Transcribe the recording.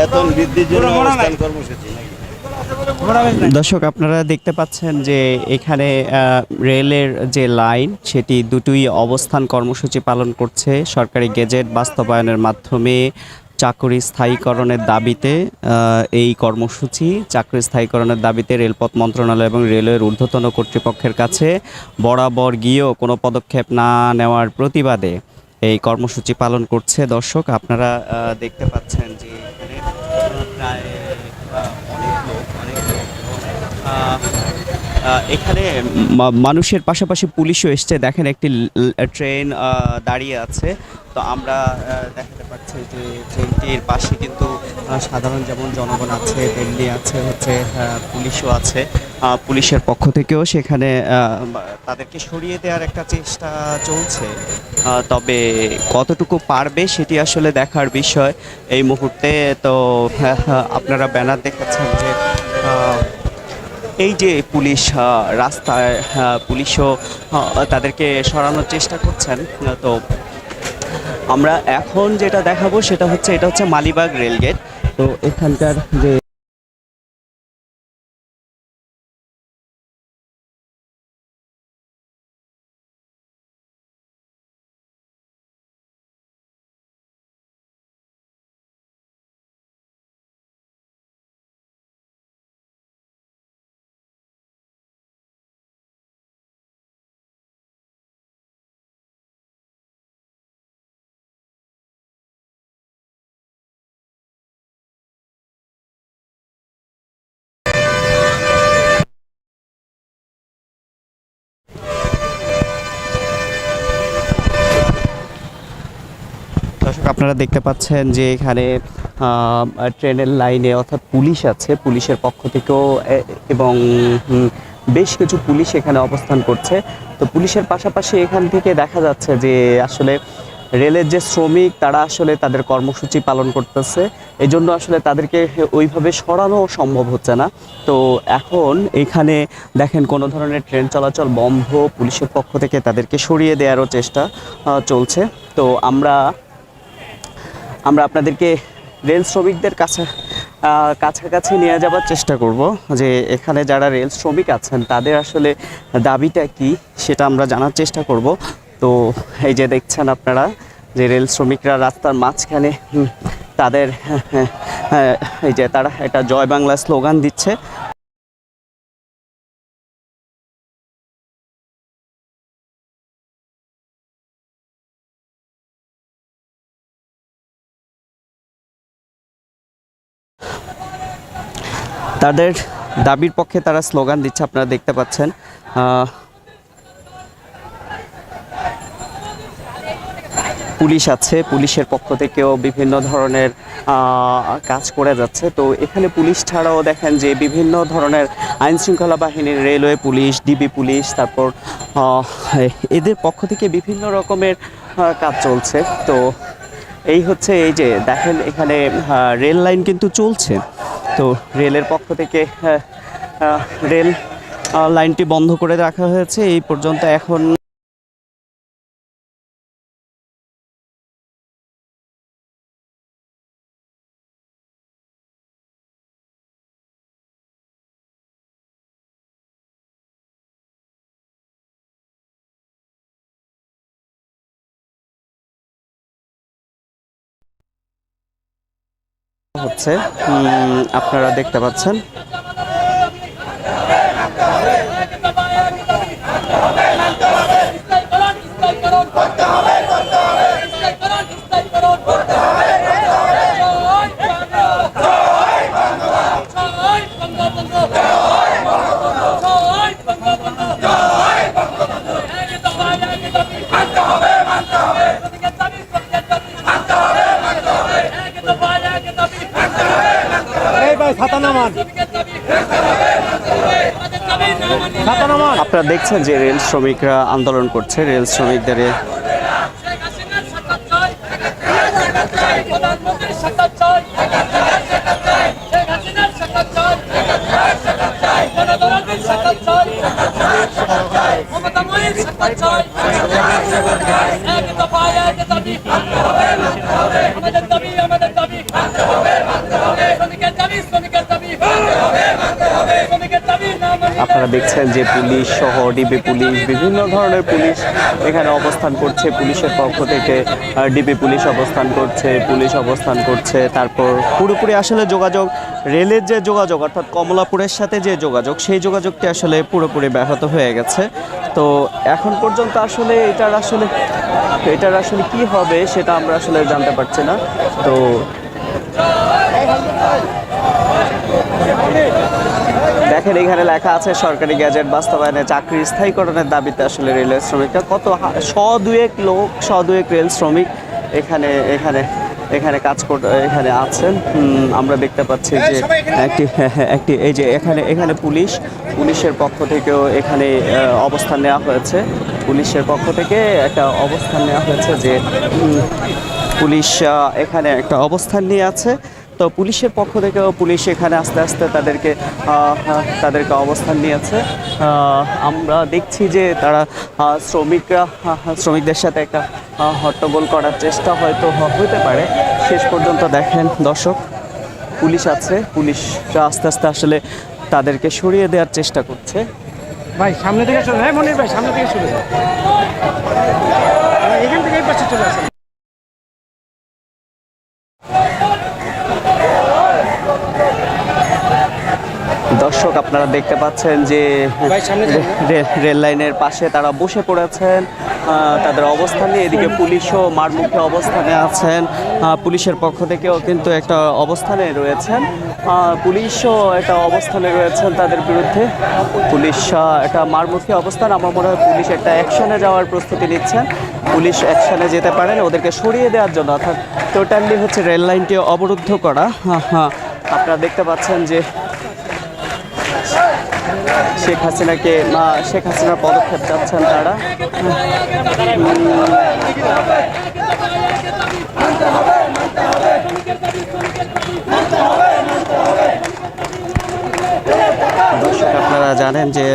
বেতন বৃদ্ধির জন্য অবস্থান কর্মসূচি দর্শক আপনারা দেখতে পাচ্ছেন যে এখানে রেলের যে লাইন সেটি দুটোই অবস্থান কর্মসূচি পালন করছে। সরকারি গেজেট বাস্তবায়নের মাধ্যমে চাকরি স্থায়ীকরণের দাবিতে এই কর্মসূচি চাকরি স্থায়ীকরণের দাবিতে রেলপথ মন্ত্রণালয় এবং রেলওয়ের ঊর্ধ্বতন কর্তৃপক্ষের কাছে বরাবর গিয়েও কোনো পদক্ষেপ না নেওয়ার প্রতিবাদে এই কর্মসূচি পালন করছে। দর্শক আপনারা দেখতে পাচ্ছেন যে এখানে মানুষের পাশাপাশি পুলিশও এসছে। দেখেন একটি ট্রেন দাঁড়িয়ে আছে। তো আমরা দেখাতে পাচ্ছি যে ট্রেনটির পাশে কিন্তু সাধারণ যেমন জনগণ আছে তেমনি আছে হচ্ছে পুলিশও আছে। পুলিশের পক্ষ থেকেও সেখানে তাদেরকে সরিয়ে দেওয়ার একটা চেষ্টা চলছে। তবে কতটুকু পারবে সেটি আসলে দেখার বিষয়। এই মুহূর্তে তো হ্যাঁ, হ্যাঁ, আপনারা ব্যানার দেখাচ্ছেন যে এই যে পুলিশ রাস্তায় পুলিশও তাদেরকে সরানোর চেষ্টা করছেন তো আমরা এখন যেটা দেখাবো সেটা হচ্ছে, এটা হচ্ছে মালিবাগ রেলগেট। তো এখানকার যে দর্শক, আপনারা দেখতে পাচ্ছেন যে এখানে ট্রেনের লাইনে অর্থাৎ পুলিশ আছে, পুলিশের পক্ষ থেকেও এবং বেশ কিছু পুলিশ এখানে অবস্থান করছে। তো পুলিশের পাশাপাশি এখান থেকে দেখা যাচ্ছে যে আসলে রেলের যে শ্রমিক, তারা আসলে তাদের কর্মসূচি পালন করতেছে। এই জন্য আসলে তাদেরকে ওইভাবে সরানো সম্ভব হচ্ছে না। তো এখন এখানে দেখেন কোনো ধরনের ট্রেন চলাচল বন্ধ, পুলিশের পক্ষ থেকে তাদেরকে সরিয়ে দেওয়ারও চেষ্টা চলছে। তো আমরা আমরা আপনাদেরকে রেল শ্রমিকদের কাছে কাছাকাছি নিয়ে যাবার চেষ্টা করব যে এখানে যারা রেল শ্রমিক আছেন তাদের আসলে দাবিটা কি সেটা আমরা জানার চেষ্টা করব। তো এই যে দেখছেন আপনারা যে রেল শ্রমিকরা রাস্তার মাঝখানে তাদের হ্যাঁ, হ্যাঁ, হ্যাঁ, এই যে তারা একটা জয় বাংলা স্লোগান দিচ্ছে। তাদের দাবির পক্ষে তারা স্লোগান দিচ্ছে, আপনারা দেখতে পাচ্ছেন। পুলিশ আছে, পুলিশের পক্ষ থেকেও বিভিন্ন ধরনের কাজ করে যাচ্ছে। তো এখানে পুলিশ ছাড়াও দেখেন যে বিভিন্ন ধরনের আইন শৃঙ্খলা বাহিনীর রেলওয়ে পুলিশ, ডিবি পুলিশ, তারপর এদের পক্ষ থেকে বিভিন্ন রকমের কাজ চলছে। তো এই হচ্ছে এই যে, দেখেন এখানে রেল লাইন কিন্তু চলছে। তো রেলের পক্ষ থেকে রেল লাইনটি বন্ধ করে রাখা হয়েছে। এই পর্যন্ত এখন হচ্ছে আপনারা দেখতে পাচ্ছেন। নামান আপনারা দেখছেন যে রেল শ্রমিকরা আন্দোলন করছে রেল শ্রমিকদের আপনারা দেখছেন যে পুলিশ সহ ডিবি পুলিশ, বিভিন্ন ধরনের পুলিশ এখানে অবস্থান করছে। পুলিশের পক্ষ থেকে ডিবি পুলিশ অবস্থান করছে, পুলিশ অবস্থান করছে, তারপর পুরোপুরি আসলে যোগাযোগ, রেলের যে যোগাযোগ, অর্থাৎ কমলাপুরের সাথে যে যোগাযোগ, সেই যোগাযোগটি আসলে পুরোপুরি ব্যাহত হয়ে গেছে। তো এখন পর্যন্ত আসলে এটার আসলে এটার আসলে কি হবে সেটা আমরা আসলে জানতে পারছি না। তো দেখেন এখানে লেখা আছে সরকারি গ্যাজেট বাস্তবায়নে চাকরি স্থায়ীকরণের দাবিতে আসলে রেলের শ্রমিকরা কত শ দুয়েক লোক শ দুয়েক রেল শ্রমিক এখানে এখানে এখানে কাজ কর এখানে আছেন। আমরা দেখতে পাচ্ছি যে একটি একটি এই যে এখানে এখানে পুলিশ পুলিশের পক্ষ থেকেও এখানে অবস্থান নেওয়া হয়েছে। পুলিশের পক্ষ থেকে একটা অবস্থান নেওয়া হয়েছে যে পুলিশ এখানে একটা অবস্থান নিয়ে আছে। তো পুলিশের পক্ষ থেকেও পুলিশ এখানে আস্তে আস্তে তাদেরকে তাদেরকে অবস্থান নিয়েছে। আমরা দেখছি যে তারা শ্রমিকরা শ্রমিকদের সাথে একটা হট্টগোল করার চেষ্টা হয়তো হতে পারে। শেষ পর্যন্ত দেখেন দর্শক, পুলিশ আছে, পুলিশরা আস্তে আস্তে আসলে তাদেরকে সরিয়ে দেওয়ার চেষ্টা করছে। ভাই, সামনে থেকে চলে হ্যাঁ মনির ভাই, সামনে থেকে চলে আপনারা দেখতে পাচ্ছেন যে রেল লাইনের পাশে তারা বসে পড়েছেন। তাদের অবস্থান নিয়ে এদিকে পুলিশও মারমুখে অবস্থানে আছেন। পুলিশের পক্ষ থেকেও কিন্তু একটা অবস্থানে রয়েছেন। পুলিশও একটা অবস্থানে রয়েছেন তাদের বিরুদ্ধে। পুলিশ একটা মারমুখী অবস্থান। আমার মনে হয় পুলিশ একটা অ্যাকশনে যাওয়ার প্রস্তুতি নিচ্ছেন। পুলিশ অ্যাকশনে যেতে পারেন ওদেরকে সরিয়ে দেওয়ার জন্য। অর্থাৎ টোটালি হচ্ছে রেল লাইনটি অবরুদ্ধ করা। হ্যাঁ আপনারা দেখতে পাচ্ছেন যে শেখ হাসিনাকে মা শেখ হাসিনার পদক্ষেপ চাচ্ছেন তারা। দর্শক আপনারা জানেন যে